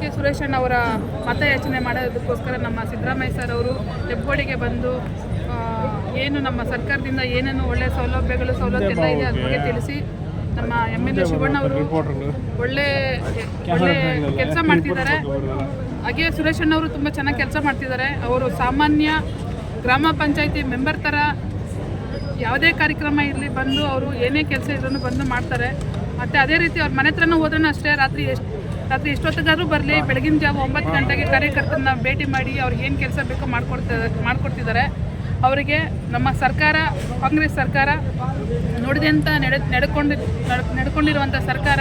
K ಸುರೇಶಣ್ಣ ಅವರ ಮತಯಾಚನೆ ಮಾಡೋದಕ್ಕೋಸ್ಕರ ನಮ್ಮ ಸಿದ್ದರಾಮಯ್ಯ ಸರ್ ಅವರು ಹೆಬ್ಬೋಡಿಗೆ ಬಂದು ಏನು ನಮ್ಮ ಸರ್ಕಾರದಿಂದ ಏನೇನು ಒಳ್ಳೆ ಸೌಲಭ್ಯಗಳು ಸವಲತ್ತು ಎಲ್ಲ ಇದೆ ಅದ್ರ ಬಗ್ಗೆ ತಿಳಿಸಿ ನಮ್ಮ ಎಂ ಎಲ್ ಎ ಶಿವಣ್ಣ ಅವರು ಒಳ್ಳೆ ಒಳ್ಳೆ ಕೆಲಸ ಮಾಡ್ತಿದ್ದಾರೆ. ಹಾಗೆ ಸುರೇಶಣ್ಣ ಅವರು ತುಂಬ ಚೆನ್ನಾಗಿ ಕೆಲಸ ಮಾಡ್ತಿದ್ದಾರೆ. ಅವರು ಸಾಮಾನ್ಯ ಗ್ರಾಮ ಪಂಚಾಯಿತಿ ಮೆಂಬರ್ ಥರ ಯಾವುದೇ ಕಾರ್ಯಕ್ರಮ ಇರಲಿ ಬಂದು ಅವರು ಏನೇ ಕೆಲಸ ಇದ್ರೂ ಬಂದು ಮಾಡ್ತಾರೆ. ಮತ್ತು ಅದೇ ರೀತಿ ಅವ್ರ ಮನೆ ಹತ್ರನೂ ಹೋದ್ರೂ ಅಷ್ಟೇ ರಾತ್ರಿ ಎಷ್ಟು ರಾತ್ರಿ ಎಷ್ಟೊತ್ತಿಗಾದ್ರೂ ಬರಲಿ, ಬೆಳಗಿನ ಜಾವ ಒಂಬತ್ತು ಗಂಟೆಗೆ ಕಾರ್ಯಕರ್ತರನ್ನ ಭೇಟಿ ಮಾಡಿ ಅವ್ರಿಗೆ ಏನು ಕೆಲಸ ಬೇಕೋ ಮಾಡ್ಕೊಡ್ತಾ ಮಾಡಿಕೊಡ್ತಿದ್ದಾರೆ ಅವರಿಗೆ ನಮ್ಮ ಸರ್ಕಾರ, ಕಾಂಗ್ರೆಸ್ ಸರ್ಕಾರ ನೋಡಿದಂಥ ನಡೆ, ನಡ್ಕೊಂಡು, ನಡ್- ನಡ್ಕೊಂಡಿರುವಂಥ ಸರ್ಕಾರ,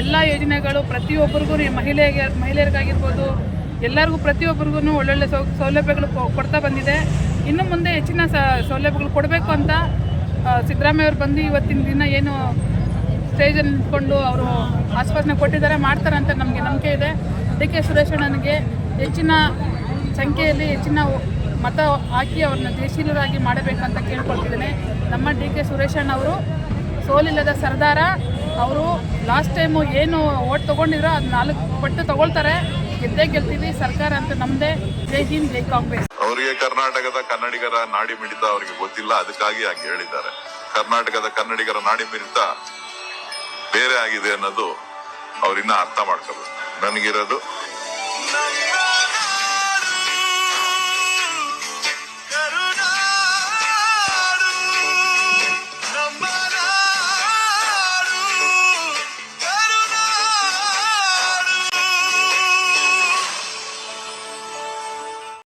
ಎಲ್ಲ ಯೋಜನೆಗಳು ಪ್ರತಿಯೊಬ್ಬರಿಗೂ ಮಹಿಳೆಗೆ, ಮಹಿಳೆಯರಿಗಾಗಿರ್ಬೋದು, ಎಲ್ಲರಿಗೂ ಪ್ರತಿಯೊಬ್ಬರಿಗೂ ಒಳ್ಳೊಳ್ಳೆ ಸೌಲಭ್ಯಗಳು ಕೊಡ್ತಾ ಬಂದಿದೆ. ಇನ್ನು ಮುಂದೆ ಹೆಚ್ಚಿನ ಸೌಲಭ್ಯಗಳು ಕೊಡಬೇಕು ಅಂತ ಸಿದ್ದರಾಮಯ್ಯವ್ರು ಬಂದು ಇವತ್ತಿನ ದಿನ ಏನು ಸ್ಟೇಜಲ್ಲಿ ನಿಂತ್ಕೊಂಡು ಅವರು ಆಶ್ವಾಸನೆ ಕೊಟ್ಟಿದ್ದಾರೆ, ಮಾಡ್ತಾರೆ ಅಂತ ನಮಗೆ ನಂಬಿಕೆ ಇದೆ. ಡಿ ಕೆ ಸುರೇಶಣ್ಣನಿಗೆ ಹೆಚ್ಚಿನ ಸಂಖ್ಯೆಯಲ್ಲಿ ಹೆಚ್ಚಿನ ಮತ ಹಾಕಿ ಅವ್ರನ್ನ ಜಯಶೀಲರಾಗಿ ಮಾಡಬೇಕಂತ ಕೇಳ್ಕೊಳ್ತಿದ್ದೇನೆ. ನಮ್ಮ ಡಿ ಕೆ ಸುರೇಶಣ್ಣ ಅವರು ಸೋಲಿಲ್ಲದ ಸರ್ದಾರ, ಅವರು ಲಾಸ್ಟ್ ಟೈಮು ಏನು ಓಟ್ ತೊಗೊಂಡಿದ್ರು ಅದು ನಾಲ್ಕು ಪಟ್ಟು ತಗೊಳ್ತಾರೆ. ಗೆದ್ದೇ ಗೆಲ್ತೀವಿ, ಸರ್ಕಾರ ಅಂತ ನಮ್ಮದೇ ಜೈ ಹಿಂದ್, ಜೈ ಕಾಂಗ್ರೆಸ್. ಅವರಿಗೆ ಕರ್ನಾಟಕದ ಕನ್ನಡಿಗರ ನಾಡಿ ಮಿಡಿತ ಅವರಿಗೆ ಗೊತ್ತಿಲ್ಲ, ಅದಕ್ಕಾಗಿ ಹಾಗೆ ಹೇಳಿದ್ದಾರೆ. ಕರ್ನಾಟಕದ ಕನ್ನಡಿಗರ ನಾಡಿ ಮಿಡಿತ ಆಗಿದೆ ಅನ್ನೋದು ಅವ್ರಿನ್ನ ಅರ್ಥ ಮಾಡ್ಕೋಬೇಕು ನನಗಿರೋದು